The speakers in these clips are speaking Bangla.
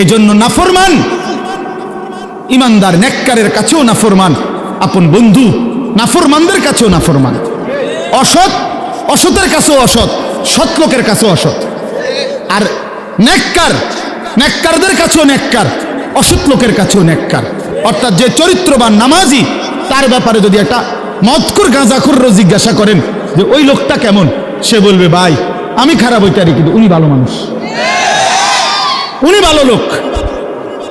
এই জন্য নাফরমান। ইমানদার, নেককারের কাছেও নাফরমান। আপন বন্ধু, নাফরমানদের কাছেও নাফরমান। অসৎ, অসতের কাছেও অসৎ, সৎ লোকের কাছেও অসৎ। আর নেককার, নেককারদের কাছেও নেককার, অসৎ লোকের কাছেও নেককার। অর্থাৎ যে চরিত্রবান নামাজি, তার ব্যাপারে যদি একটা মদকুর গাঁজাখুর জিজ্ঞাসা করেন যে, ওই লোকটা কেমন? সে বলবে, ভাই, আমি খারাপ হইতারি কিন্তু উনি ভালো মানুষ। উনি ভালো লোক।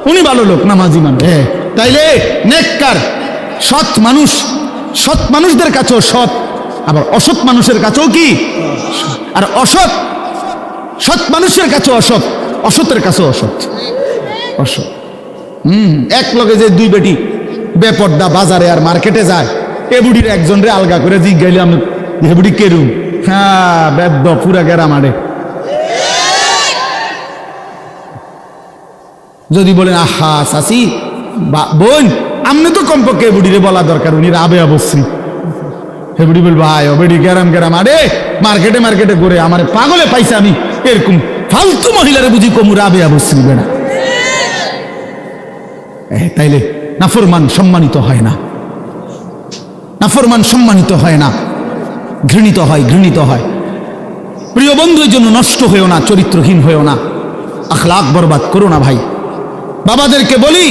উনি ভালো লোক, নামাজি মানুষ। হ্যাঁ। তাইলে নেককার, সৎ মানুষ, সৎ মানুষদের কাছেও সৎ, আবার অসৎ মানুষের কাছেও কি? আর অসৎ, সৎ মানুষের কাছে অসৎ, অসতের কাছে অসৎ। অসৎ। হুম, এক লগে যে দুই বেটি বেপর্দা বাজারে আর মার্কেটে যায়, এ বুড়ির একজন রে আলগা করে জিজ্ঞাইলে, আমি, এ বুড়ি কেরুম? হ্যাঁ বেদ, পুরা গেরা মারে যদি বলেন, আহা চাষি বা, বোন, আমনে তো কমপক্ষে বুড়িরে বলা দরকার, উনি রাবে অবশ্যই। হেবড়ি বলব, আয় বেড়ি, গেরাম গেরাম, আরে, মার্কেটে মার্কেটে ঘুরে আমার পাগলে পাইছে আমি, এরকম ফালতু মহিলারে বুঝি কমু রাবে অবশ্যই বেড়া। তাইলে নাফরমান সম্মানিত হয় না। নাফরমান সম্মানিত হয় না। ঘৃণিত হয় ঘৃণিত হয়। প্রিয় বন্ধুর জন্য নষ্ট হয়েও না, চরিত্রহীন হয়েও না। আখলাক বরবাদ করো না ভাই। বাবাদেরকে বলি,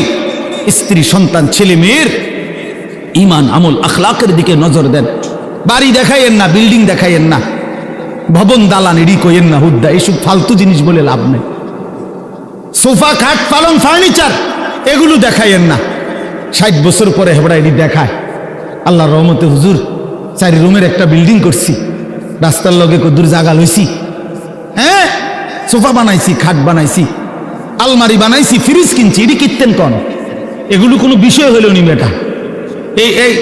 স্ত্রী, সন্তান, ছেলে, মেয়ের ইমান, আমল, আখলাকের দিকে নজর দেন। বাড়ি দেখাইয়েন না, বিল্ডিং দেখাইয়েন না, ভবন দালান এডি কইয়েন না, হুদ্দা এইসব ফালতু জিনিস বলে লাভ নেই। সোফা, খাট, পালং, ফার্নিচার, এগুলো দেখাইয়েন না। ষাট বছর পরে হেবড়া এটি দেখায়, আল্লাহর রহমতে, হুজুর, চারি রুমের একটা বিল্ডিং করছি, রাস্তার লগে কদ্দুর জাগা লইছি। হ্যাঁ? সোফা বানাইছি, খাট বানাইছি। আলমারি বানাইছি, ফ্রিজ কিনছি, এটি কিনতেন কন? এগুলো কোনো বিষয় হলো নি বেটা। এই এই,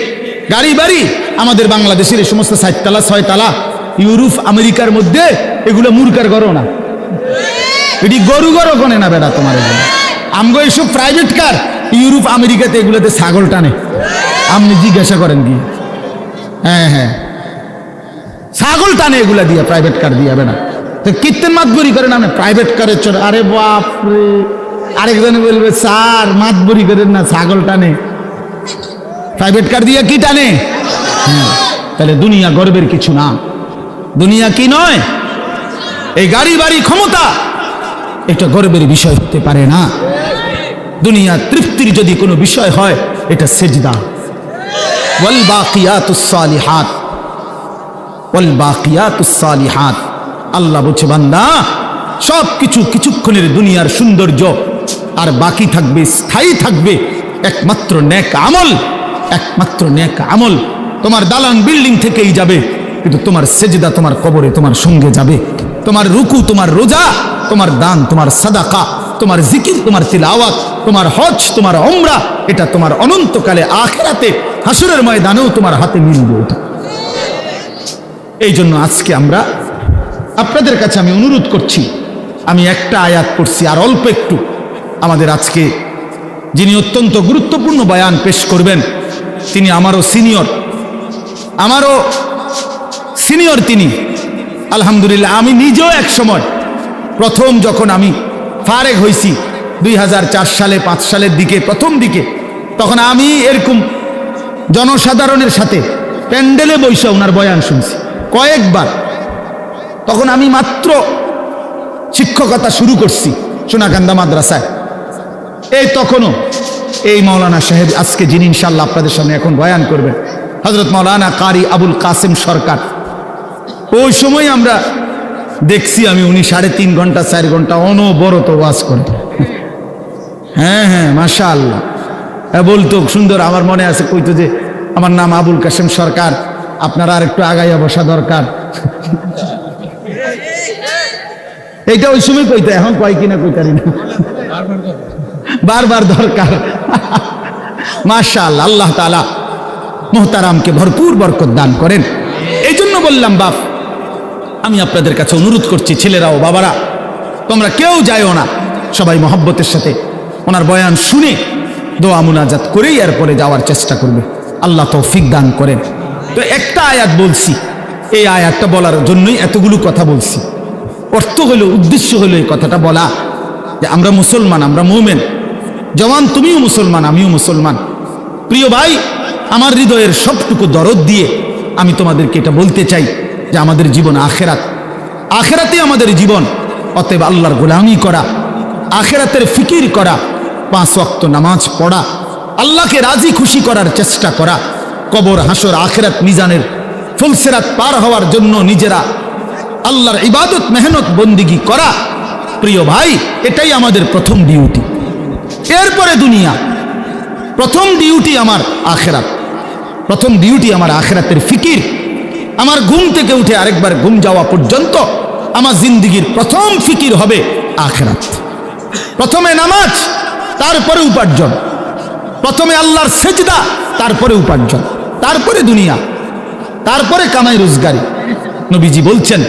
গাড়ি বাড়ি, আমাদের বাংলাদেশের এই সমস্ত সাততলা ছয়তলা, ইউরোপ, আমেরিকার মধ্যে এগুলো মুরকার গরো না। এটি গরু গরো কনে না বেটা তোমার এগুলো। আমগো এইসব প্রাইভেট কার ইউরোপ, আমেরিকাতে এগুলোতে ছাগল টানে। আপনি জিজ্ঞাসা করেন কি? হ্যাঁ হ্যাঁ। ছাগল টানে এগুলা দিয়ে প্রাইভেট কার দিয়ে বেটা। কীর্তন মাতবরি করেন আপনি প্রাইভেট কারের চড়ে আরে বাপরে আরেকজনে বলবে, স্যার, মাতবরি করেন না, ছাগল টানে। প্রাইভেট কার দিয়ে কি টানে? তাহলে দুনিয়া গর্বের কিছু না। দুনিয়া কি নয়? এই গাড়ি বাড়ি ক্ষমতা, এটা গর্বের বিষয় হতে পারে না। দুনিয়া তৃপ্তির যদি কোনো বিষয় হয়, এটা সেজদা। ওয়াল বাকিয়াতুস সালিহাত। ওয়াল বাকিয়াতুস সালিহাত। আল্লাহ বলছে, বান্দা সব কিছু কিছুক্ষণের দুনিয়ার সৌন্দর্য, আর বাকি থাকবে, স্থায়ী থাকবে, একমাত্র নেক আমল, একমাত্র নেক আমল। তোমার দালান বিল্ডিং থেকেই যাবে, কিন্তু তোমার সেজদা তোমার কবরে তোমার সঙ্গে যাবে। তোমার রুকু তোমার রোজা, তোমার দান তোমার সাদাকা, তোমার জিকির তোমার তিলাওয়াত, তোমার হজ তোমার অমরা এটা তোমার অনন্তকালে আখেরাতে হাসুরের ময়দানেও তোমার হাতে মিলবে এই জন্য আজকে আমরা আপনাদের কাছে আমি অনুরোধ করছি, আমি একটা আয়াত করছি আর অল্প একটু আমাদের আজকে যিনি অত্যন্ত গুরুত্বপূর্ণ বয়ান পেশ করবেন, তিনি আমারও সিনিয়র। আমারও সিনিয়র তিনি। আলহামদুলিল্লাহ, আমি নিজেও এক সময় প্রথম যখন আমি ফারেক হয়েছি দুই হাজার চার সালে, পাঁচ সালের দিকে, প্রথম দিকে, তখন আমি এরকম জনসাধারণের সাথে প্যান্ডেলে বৈশা ওনার বয়ান শুনছি। কয়েকবার তখন আমি মাত্র শিক্ষকতা শুরু করছি সোনাকান্দা মাদ্রাসায়। এই তখনও এই মৌলানা সাহেব আজকে যিনি ইনশাল্লাহ আপনাদের সামনে এখন বয়ান করবেন হজরত মৌলানা কারি আবুল কাসেম সরকার। ওই সময় আমরা দেখছি আমি উনি সাড়ে তিন ঘণ্টা, চার ঘণ্টা অনবরত ওয়াজ করেন। হ্যাঁ হ্যাঁ মাশা আল্লাহ হ্যাঁ বলতো, সুন্দর, আমার মনে আছে, কইতো যে, আমার নাম আবুল কাসেম সরকার, আপনারা আর একটু আগাইয়া বসা দরকার। এইটা ওই সময় কইতো, এখন কয় কিনা কইতারি না। বারবার দরকার। মাশাল আল্লাহ তালা মোহতারামকে ভরপুর বরকত দান করেন। এই জন্য বললাম, বাপ, আমি আপনাদের কাছে অনুরোধ করছি ছেলেরাও বাবারা, তোমরা কেউ যায়ও না। সবাই মহব্বতের সাথে ওনার বয়ান শুনে দোয়া মুনাজাত করেই এরপরে যাওয়ার চেষ্টা করবে। আল্লাহ তৌফিক দান করেন। তো একটা আয়াত বলছি, এই আয়াতটা বলার জন্যই এতগুলো কথা বলছি। অর্থ হলো উদ্দেশ্য হলো এই কথাটা বলা। যে আমরা মুসলমান, আমরা মৌমেন। জওয়ান, তুমিও মুসলমান, আমিও মুসলমান। প্রিয় ভাই, আমার হৃদয়ের সবটুকু দরদ দিয়ে আমি তোমাদেরকে এটা বলতে চাই যে আমাদের জীবন আখেরাত। আখেরাতে আমাদের জীবন, অতএব আল্লাহর গোলামি করা, আখেরাতের ফিকির করা, পাঁচ ওয়াক্ত নামাজ পড়া, আল্লাহকে রাজি খুশি করার চেষ্টা করা, কবর হাসর আখেরাত, মিজানের ফুলসেরাত পার হওয়ার জন্য নিজেরা আল্লাহর ইবাদত, মেহনত, বন্দিগি করা। প্রিয় ভাই, এটাই আমাদের প্রথম ডিউটি। এরপরে দুনিয়া। প্রথম ডিউটি আমার আখেরাত। প্রথম ডিউটি আমার আখেরাতের ফিকির। আমার ঘুম থেকে উঠে আরেকবার ঘুম যাওয়া পর্যন্ত আমার জিন্দিগির প্রথম ফিকির হবে আখেরাত। প্রথমে নামাজ, তারপরে উপার্জন। প্রথমে আল্লাহর সেজদা, তারপরে উপার্জন। তারপরে দুনিয়া। তারপরে কামাই রোজগারি। নবীজি বলছেন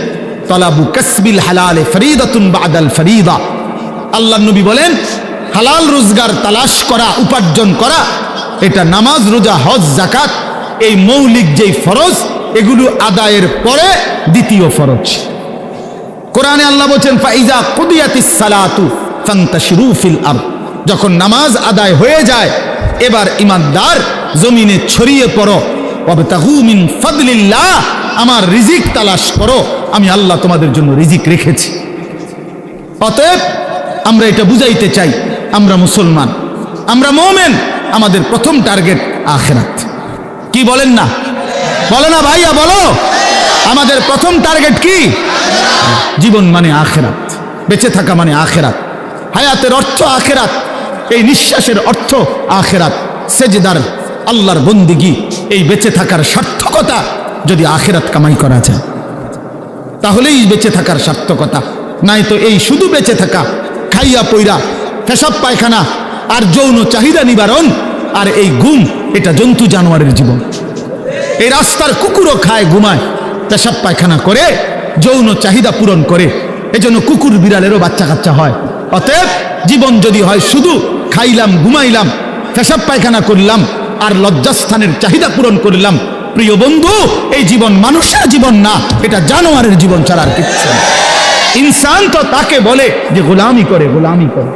তলাবু কাসবিল হালালে ফরিদাতুন বাদাল ফরিদা। আল্লাহ নবী বলেন, হালাল রোজগার তালাশ করা, উপার্জন করা, এটা নামাজ, রোজা, হজ জাকাত এই মৌলিক যেই ফরজ, এগুলো আদায়ের পরে দ্বিতীয় ফরজ। কোরআনে আল্লাহ বলছেন, ফাইজা কুদিয়াতিস সালাতু ফান্তাশিরু ফিল আরদ। যখন নামাজ আদায় হয়ে যায়, এবার ইমানদার জমিনে ছড়িয়ে পড়ো ফাদলিল্লাহ, আমার রিজিক তালাশ করো, আমি আল্লাহ তোমাদের জন্য রিজিক রেখেছি। অতএব আমরা এটা বুঝাইতে চাই, আমরা মুসলমান, আমরা মোমেন, আমাদের প্রথম টার্গেট আখেরাত। কি বলেন না? বলো না ভাইয়া, বলো। আমাদের প্রথম টার্গেট কি? জীবন মানে আখেরাত, বেঁচে থাকা মানে আখেরাত, হায়াতের অর্থ আখেরাত, এই নিঃশ্বাসের অর্থ আখেরাত, সেজদার আল্লাহর বন্দিগি। এই বেঁচে থাকার সার্থকতা যদি আখেরাত কামাই করা যায়, তাহলেই বেঁচে থাকার সার্থকতা। নাই তো এই শুধু বেঁচে থাকা, খাইয়া পইরা পেশাব পায়খানা আর যৌন চাহিদা নিবারণ আর এই ঘুম, এটা জন্তু জানোয়ারের জীবন। এই রাস্তার কুকুরও খায়, ঘুমায়, পেশাব পায়খানা করে, যৌন চাহিদা পূরণ করে, এজন্য কুকুর বিড়ালেরও বাচ্চা কাচ্চা হয়। অতএব জীবন যদি হয় শুধু খাইলাম, ঘুমাইলাম, পেশাব পায়খানা করলাম আর লজ্জাস্থানের চাহিদা পূরণ করলাম। প্রিয় বন্ধু, এই জীবন মানুষের জীবন না, এটা জানোয়ারের জীবন ছাড়া আর কিচ্ছু। ইনসান তো তাকে বলে যে গোলামি করে গোলামি করে।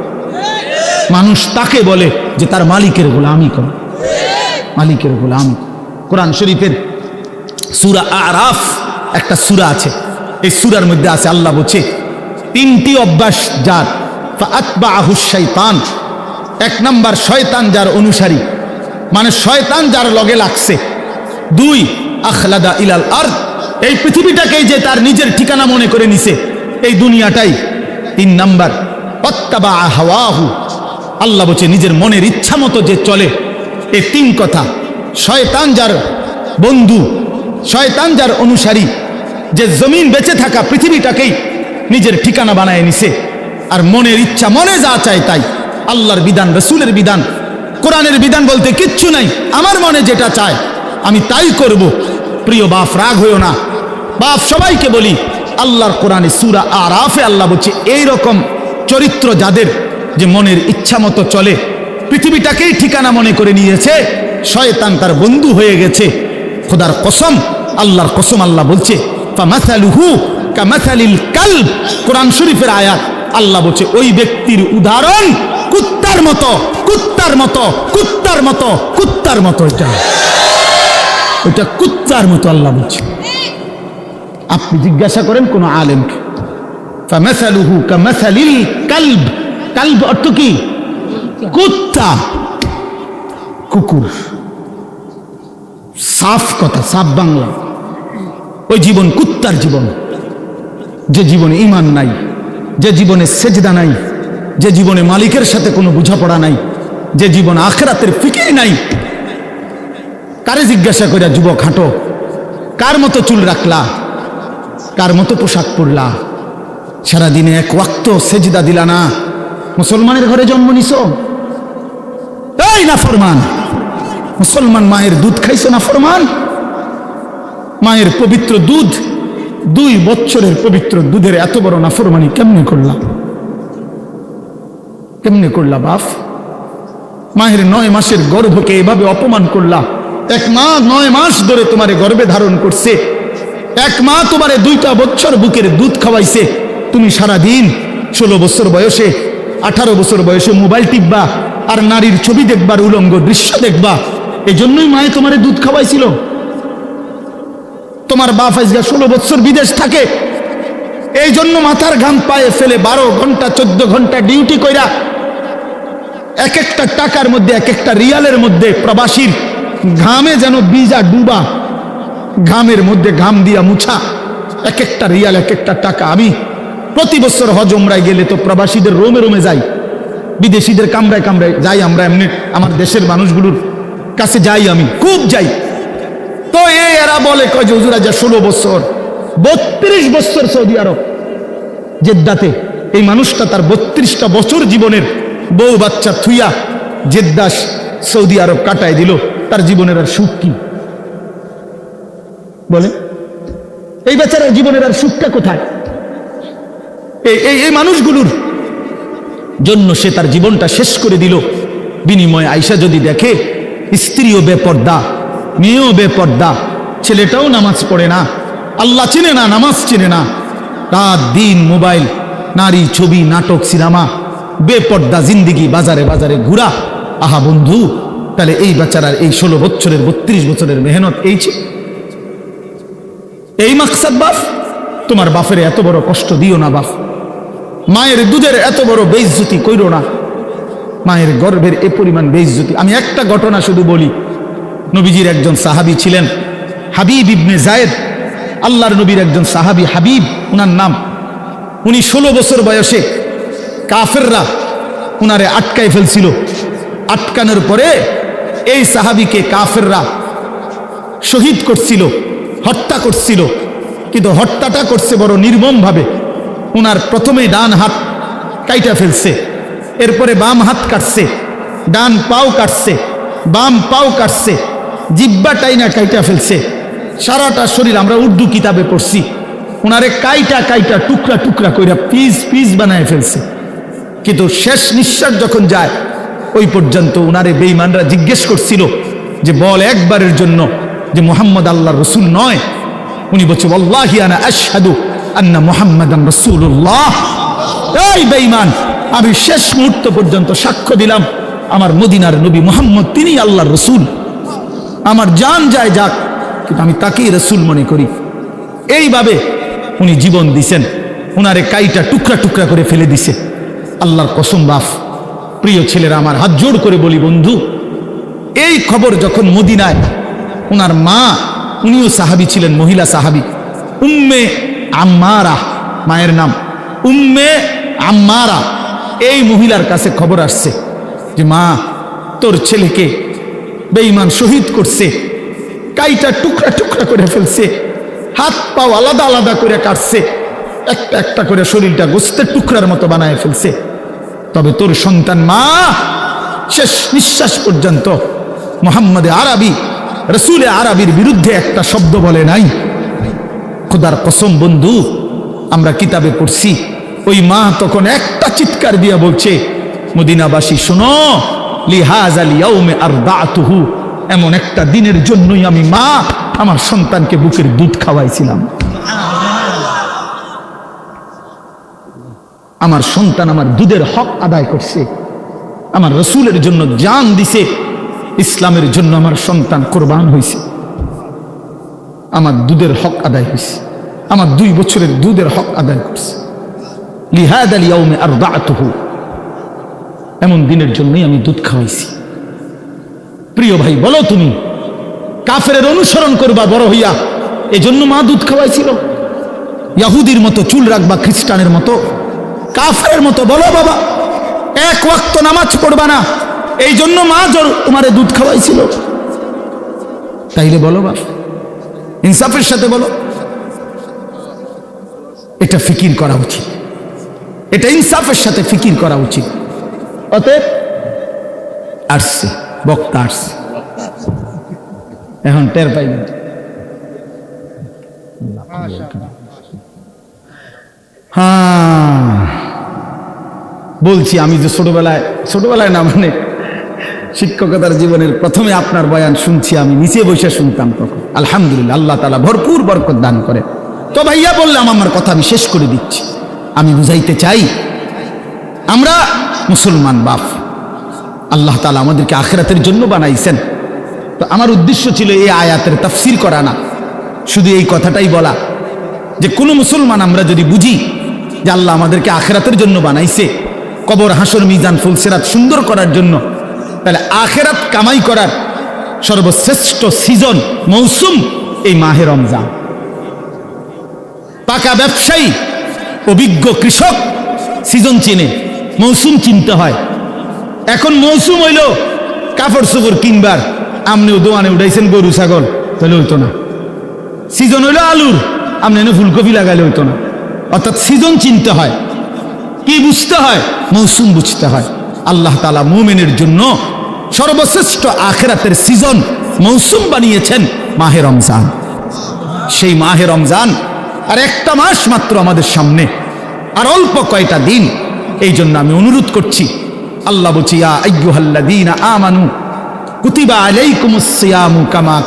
মানুষ তাকে বলে যে তার মালিকের গোলামি করে। মালিকের গোলামি কোরআন শরীফের সুরা আরাফ একটা সুরা আছে। এই সুরার মধ্যে আছে, আল্লাহ বলছে, তিনটি অভ্যাস যার শৈতান এক নাম্বার, শয়তান যার অনুসারী। মানে শয়তান যার লগে লাগছে। দুই, আখলাদা ইলাল আর এই পৃথিবীটাকেই যে তার নিজের ঠিকানা মনে করে নিছে, এই দুনিয়াটাই। তিন নাম্বার, অত্তাবা হাওয়াহু। আল্লাহ বলছে, নিজের মনের ইচ্ছা মতো যে চলে এই তিন কথা। শয়তান যার বন্ধু, শয়তান যার অনুসারী, যে জমিন বেঁচে থাকা পৃথিবীটাকেই নিজের ঠিকানা বানায় নিছে। আর মনের ইচ্ছা মনে যা চায় তাই। আল্লাহর বিধান, রসুলের বিধান কোরআনের বিধান বলতে কিচ্ছু নাই। আমার মনে যেটা চায়, আমি তাই করব। প্রিয় বাপ, রাগ হইও না। বাপ, সবাইকে বলি, আল্লাহর কোরআনে সুরা আর আফে আল্লাহ বলছে, এইরকম চরিত্র যাদের যে মনের ইচ্ছা মতো চলে, পৃথিবীটাকেই ঠিকানা মনে করে নিয়েছে, শয়তান তার বন্ধু হয়ে গেছে। খোদার কসম, আল্লাহর কসম আল্লাহ বলছে কালব। কোরআন শরীফের আয়াত, আল্লাহ বলছে, ওই ব্যক্তির উদাহরণ কুত্তার মতো কুত্তার মতো কুত্তার মতো কুত্তার মতো এটা। ওইটা কুত্তার মতো আল্লাহ বলছে। আপনি জিজ্ঞাসা করেন কোন আলেমকে। ফামাসালুহু অর্থ কি? কুত্তা। কুকুর। সাফ কথা, সাফ বাংলা। ওই জীবন কুত্তার জীবন। যে জীবনে ইমান নাই, যে জীবনে সেজদা নাই যে জীবনে মালিকের সাথে কোনো বোঝাপড়া নাই, যে জীবন আখরাতের ফিকির নাই, কারে জিজ্ঞাসা করে যুবক হাঁটো? কার মতো চুল রাখলা? কার মতো পোশাক পরলা? সারাদিনে এক ওয়াক্ত সেজদা দিলা না? মুসলমানের ঘরে জন্ম নিছ? এই না ফরমান মুসলমান মায়ের দুধ খাইছো না ফরমান মায়ের পবিত্র দুধ, দুই বছরের পবিত্র দুধের এত বড় নাফরমানি কেমনে করলাম কেমনে করলা বাপ? মায়ের নয় মাসের গর্ভকে এভাবে অপমান করলা। এক মা নয় মাস ধরে তোমারে গর্ভে ধারণ করছে। এক মা তোমারে দুইটা বছর বুকের দুধ খাওয়াইছে। তুমি সারা দিন ষোলো বছর বয়সে, আঠারো বছর বয়সে মোবাইল টিপবা আর নারীর ছবি দেখবার উলঙ্গ দৃশ্য দেখবা। এই জন্যই মায়ে তোমারে দুধ খাওয়াইছিল। তোমার বাপ আজকে ষোলো বছর বিদেশ থাকে। এই জন্য মাথার ঘাম পায়ে ফেলে বারো ঘণ্টা, চোদ্দ ঘণ্টা ডিউটি কইরা এক একটা টাকার মধ্যে, এক একটা রিয়ালের মধ্যে প্রবাসীর ঘামে যেন বীজা ডুবা, ঘামের মধ্যে ঘাম দিয়া মুছা। এক একটা রিয়াল, এক একটা টাকা। আমি প্রতি বছর হজ ওমরায় গেলে তো প্রবাসীদের রোমে রোমে যাই, বিদেশিদের কামরায় কামরায় যাই আমরা এমনি, আমার দেশের মানুষগুলোর কাছে যাই আমি, খুব যাই। তো এরা বলে, কয় যে হুজুর, আজ ষোলো বছর, বত্রিশ বছর সৌদি আরব, জেদ্দাতে। এই মানুষটা তার বত্রিশটা বছর জীবনের বউ বাচ্চা থুইয়া জেদ্দাস সৌদি আরব কাটায় দিল, তার জীবনের আর সুখ কি? বলে, এই বেচারার জীবনের আর সুখটা কোথায়? এই এই মানুষগুলোর জন্য সে তার জীবনটা শেষ করে দিল। বিনিময়ে আইসা যদি দেখে, স্ত্রীও বেপর্দা, মেয়েও বেপর্দা, ছেলেটাও নামাজ পড়ে না, আল্লাহ চেনে না, নামাজ চেনে না, রাত, দিন, মোবাইল, নারী, ছবি, নাটক, সিনেমা বেপর্দা জিন্দিগি, বাজারে বাজারে ঘুরা। আহা বন্ধু, তাহলে এই বেচারার এই ষোলো বছরের, বত্রিশ বছরের মেহনত এই এই মাকসাদ বাপ, তোমার বাপের এত বড় কষ্ট দিও না বাপ। মায়ের দুধের এত বড় বেইজ্জতি কইরো না। মায়ের গর্ভের এ পরিমাণ বেইজ্জতি। আমি একটা ঘটনা শুধু বলি। নবীজির একজন সাহাবী ছিলেন, হাবিব ইবনে জায়েদ। আল্লাহর নবীর একজন সাহাবী হাবিব, উনার নাম। উনি ষোলো বছর বয়সে কাফেররা উনারে আটকায় ফেলছিল। আটকানোর পরে এই সাহাবিকে কাফেররা শহীদ করছিল, হত্যা করছিল। কিন্তু হত্যাটা করছে বড় নির্মমভাবে। উনার প্রথমে ডান হাত কাইটা ফেলছে, এরপরে বাম হাত কাটছে, ডান পাও কাটছে, বাম পাও কাটছে, জিব্বা টাইনা কাইটা ফেলছে। সারাটা শরীর আমরা উর্দু কিতাবে পড়ছি। উনারে কাইটা কাইটা টুকরা টুকরা কইরা পিস পিস বানায় ফেলছে। কিন্তু শেষ নিঃশ্বাস যখন যায়, ওই পর্যন্ত উনারে বেঈমানরা জিজ্ঞেস করছিল যে, বল একবারের জন্য যে মোহাম্মদ আল্লাহ রসুল নয়। উনি বলছে আনা আশহাদু আন্না মুহাম্মাদান রাসূলুল্লাহ। এই বেঈমান, আমি শেষ মুহূর্ত পর্যন্ত সাক্ষ্য দিলাম, আমার মদিনার নবী মুহাম্মদ তিনি আল্লাহর রসুল। আমার জান যায় যাক, কিন্তু আমি তাকেই রসুল মনে করি। এইভাবে উনি জীবন দিছেন। উনারে কাইটা টুকরা টুকরা করে ফেলে দিছে। আল্লাহর কসম বাফ। প্রিয় ছেলেরা, আমার হাত জোড় করে বলি বন্ধু, এই খবর যখন মদিনায় উনার মা, উনিও সাহাবি ছিলেন, মহিলা সাহাবি, উম্মে আম্মারা, মায়ের নাম, উম্মে আম্মারা, এই মহিলার কাছে খবর আসছে যে, মা, তোর ছেলেকে বেঈমান শহীদ করছে, কাইটা টুকরা টুকরা করে ফেলছে, হাত পাও আলাদা আলাদা করে কাটছে, একটা একটা করে শরীরটা গোস্তের টুকরার মতো বানায় ফেলছে। তবে তোর সন্তান মা শেষ নিঃশ্বাস পর্যন্ত মোহাম্মদে আরবি, রসুলে আরবির বিরুদ্ধে একটা শব্দ বলে নাই। খোদার কসম বন্ধু, আমরা কিতাবে পড়ছি, ওই মা তখন একটা চিৎকার দিয়া বলছে, মদিনাবাসী, শোনো লিহাজ আলী আর দাতুহু এমন একটা দিনের জন্যই আমি মা, আমার সন্তানকে বুকের দুধ খাওয়াইছিলাম। আমার সন্তান আমার দুধের হক আদায় করছে। আমার রসুলের জন্য জান দিছে। ইসলামের জন্য আমার সন্তান কোরবান হয়েছে আমার দুধের হক আদায় হয়েছে আমার দুই বছরের দুধের হক আদায় করছে। লিহাদ আলী ইয়াউমে আর দাতুহু এমন দিনের জন্যই আমি দুধ খাওয়াইছি। প্রিয় ভাই, বলো তুমি কাফের অনুসরণ করবা বড় হইয়া, এজন্য মা দুধ খাওয়াইছিল? ইয়াহুদির মতো চুল রাখবা খ্রিস্টানের মতো? কাফের মতো, বলো বাবা। এক ওয়াক্ত নামাজ পড়বা না। এই জন্য মা জোর তোমারে দুধ খাওয়াইছিল। তাইলে বলো বা ইনসাফের সাথে বলো। এটা ফিকির করা উচিত। এটা ইনসাফের সাথে ফিকির করা উচিত। অতএব আসছে বক্তা আসছে এখন টের পাইলেন হ্যাঁ। বলছি, আমি যে ছোটবেলায় ছোটবেলায় না মানে শিক্ষকতার জীবনের প্রথমে আপনার বয়ান শুনছি, আমি নিচে বসে শুনতাম তখন। আলহামদুলিল্লাহ, আল্লাহ তালা ভরপুর বরকত দান করে তো ভাইয়া বললাম আমার কথা আমি শেষ করে দিচ্ছি। আমি বুঝাইতে চাই, আমরা মুসলমান বাপ, আল্লাহ তালা আমাদেরকে আখেরাতের জন্য বানাইছেন। তো আমার উদ্দেশ্য ছিল এই আয়াতের তাফসির করা না শুধু এই কথাটাই বলা যে কোনো মুসলমান আমরা যদি বুঝি যে আল্লাহ আমাদেরকে আখেরাতের জন্য বানাইছে। কবর, হাসর, মিজান ফুলসেরাত সুন্দর করার জন্য। তাহলে আখেরাত কামাই করার সর্বশ্রেষ্ঠ সিজন, মৌসুম এই মাহে রমজান। পাকা ব্যবসায়ী, অভিজ্ঞ কৃষক সিজন চিনে, মৌসুম চিনতে হয়। এখন মৌসুম হইল কাপড় চোপড় কিনবার। আপনিও দোয়ানে উঠাইছেন গরু, ছাগল, তাহলে হইতো না। সিজন হইল আলুর আপনি ফুলকপি লাগাইলে হইতো না। অর্থাৎ সিজন চিনতে হয়। কি বুঝতে হয়? মৌসুম বুঝতে হয়। আল্লাহ তালা মোমেনের জন্য সর্বশ্রেষ্ঠ আখেরাতের সিজন মৌসুম বানিয়েছেন মাহে রমজান। সেই মাহে রমজান আর একটা মাস মাত্র আমাদের সামনে, আর অল্প কয়টা দিন। এই জন্য আমি অনুরোধ করছি, আল্লাহ বলছি কুতিবা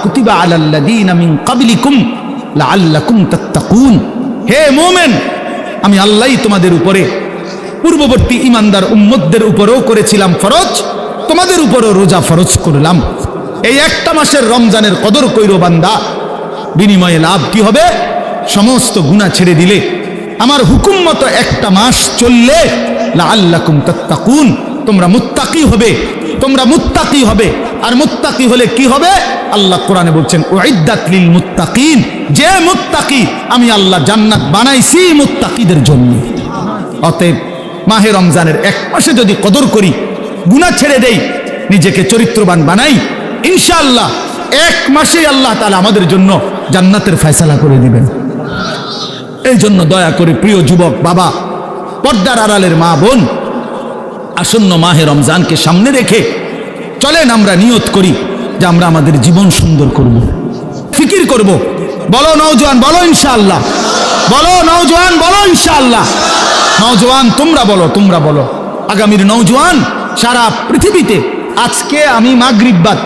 কুতিবা হে মুমিন আমি আল্লাহই তোমাদের উপরে, পূর্ববর্তী ইমানদার উম্মতদের উপরেও করেছিলাম ফরজ, তোমাদের উপরও রোজা ফরজ করলাম। এই একটা মাসের রমজানের কদর কইরো বান্দা, বিনিময়ে লাভ কি হবে? সমস্ত গুণা ছেড়ে দিলে, আমার হুকুম মতো একটা মাস চললে, লাআল্লাকুম তাত্তাকুন, তোমরা মুত্তাকি হবে, তোমরা মুত্তাকি হবে। আর মুত্তাকি হলে কি হবে? আল্লাহ কোরআনে বলছেন ওয়াইদ্দাত লিল মুত্তাকিন। যে মুত্তাকি, আমি আল্লাহ জান্নাত বানাইছি মুত্তাকিদের জন্য। অতএব মাহে রমজানের এক মাসে যদি কদর করি, গুনাহ ছেড়ে দেই, নিজেকে চরিত্রবান বানাই, ইনশাআল্লাহ এক মাসেই আল্লাহ তাআলা আমাদের জন্য জান্নাতের ফয়সালা করে দিবেন। এই জন্য দয়া করে প্রিয় যুবক, বাবা, পর্দার আড়ালের মা বোন, আসন্ন মাহে রমজানকে সামনে রেখে চলেন আমরা নিয়ত করি যে আমরা আমাদের জীবন সুন্দর করব। ফিকির করব। বলো নওজোয়ান, বলো ইনশাআল্লাহ। বলো নওজোয়ান, বলো ইনশাআল্লাহ। নওজোয়ান, তোমরা বলো তোমরা বলো। আগামীর নওজোয়ান সারা পৃথিবীতে। আজকে আমি মাগরিববাদ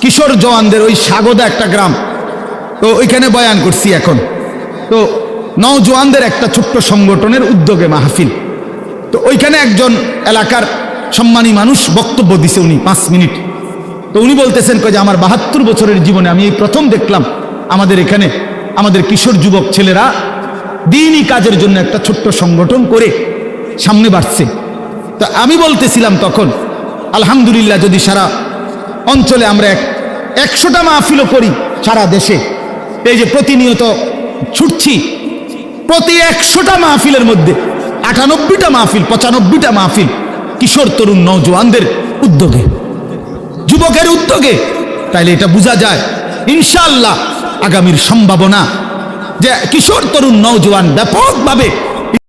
কিশোর জওয়ানদের ওই সাগদা একটা গ্রাম। তো ওইখানে বয়ান করছি এখন। তো নওজোয়ানদের একটা ছোট্ট সংগঠনের উদ্যোগে মাহফিল। তো ওইখানে একজন এলাকার সম্মানী মানুষ বক্তব্য দিছে উনি পাঁচ মিনিট। তো উনি বলতেছেন কয় যে আমার বাহাত্তর বছরের জীবনে আমি এই প্রথম দেখলাম আমাদের এখানে আমাদের কিশোর যুবক ছেলেরা দিনই কাজের জন্য একটা ছোট্ট সংগঠন করে সামনে বাড়ছে। তো আমি বলতেছিলাম তখন, আলহামদুলিল্লাহ, যদি সারা অঞ্চলে আমরা এক একশোটা মাহফিলও করি সারা দেশে, এই যে প্রতিনিয়ত ছুটছি, প্রতি একশোটা মাহফিলের মধ্যে আটানব্বইটা মাহফিল, পঁচানব্বইটা মাহফিল কিশোর, তরুণ নৌজওয়ানদের উদ্যোগে, যুবকের উদ্যোগে। তাইলে এটা বোঝা যায় ইনশাল্লাহ আগামীর সম্ভাবনা যে কিশোর, তরুণ নৌজওয়ান ব্যাপকভাবে